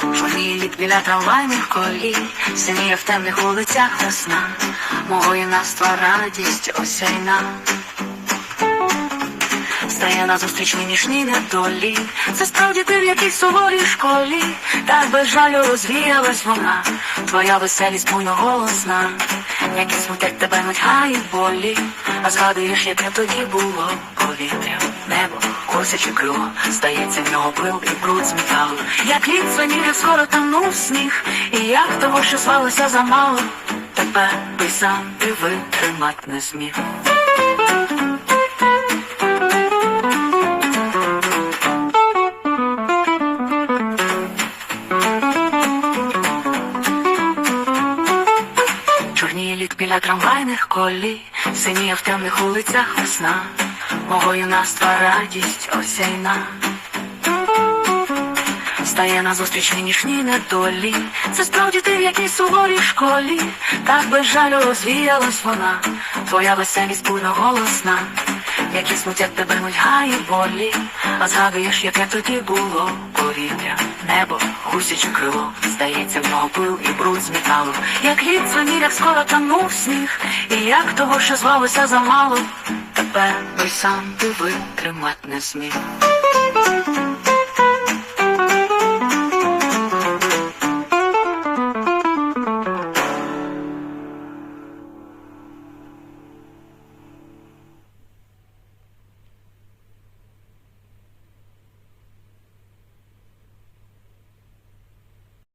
Чорні біля трамвайних колій, синіє в темних вулицях весна, мого юнацтва радість осяйна. Стає назустріч нинішній недолі, це справді ти в якійсь суворій школі, так без жалю розвіялась вона, твоя веселість буйно голосна, які смутять тебе нудьга і болі, а згадуєш, яке тоді було повітря, небо, косячи крило, стається в нього пил і бруд з металу. Як лід свинів, скоро танув сніг, і як того, що звалося замало, тебе би сам ти витримать не зміг. Лід біля трамвайних колій, синіє в темних вулицях весна, мого юнаства радість осяйна. Стає назустріч нинішній недолі, це справді ти в якійсь суворій школі, так без жалю розвіялась вона, твоя веселість буйно голосна, які смутять тебе мульгає болі, а згадуєш, яке тоді було. Повітря, небо, гусяче крило, здається, в нього пил і бруд з металу, як лід заміряв, скоро танув сніг, і як того, що звалося замало, тепер той сам ти витримать не зміг.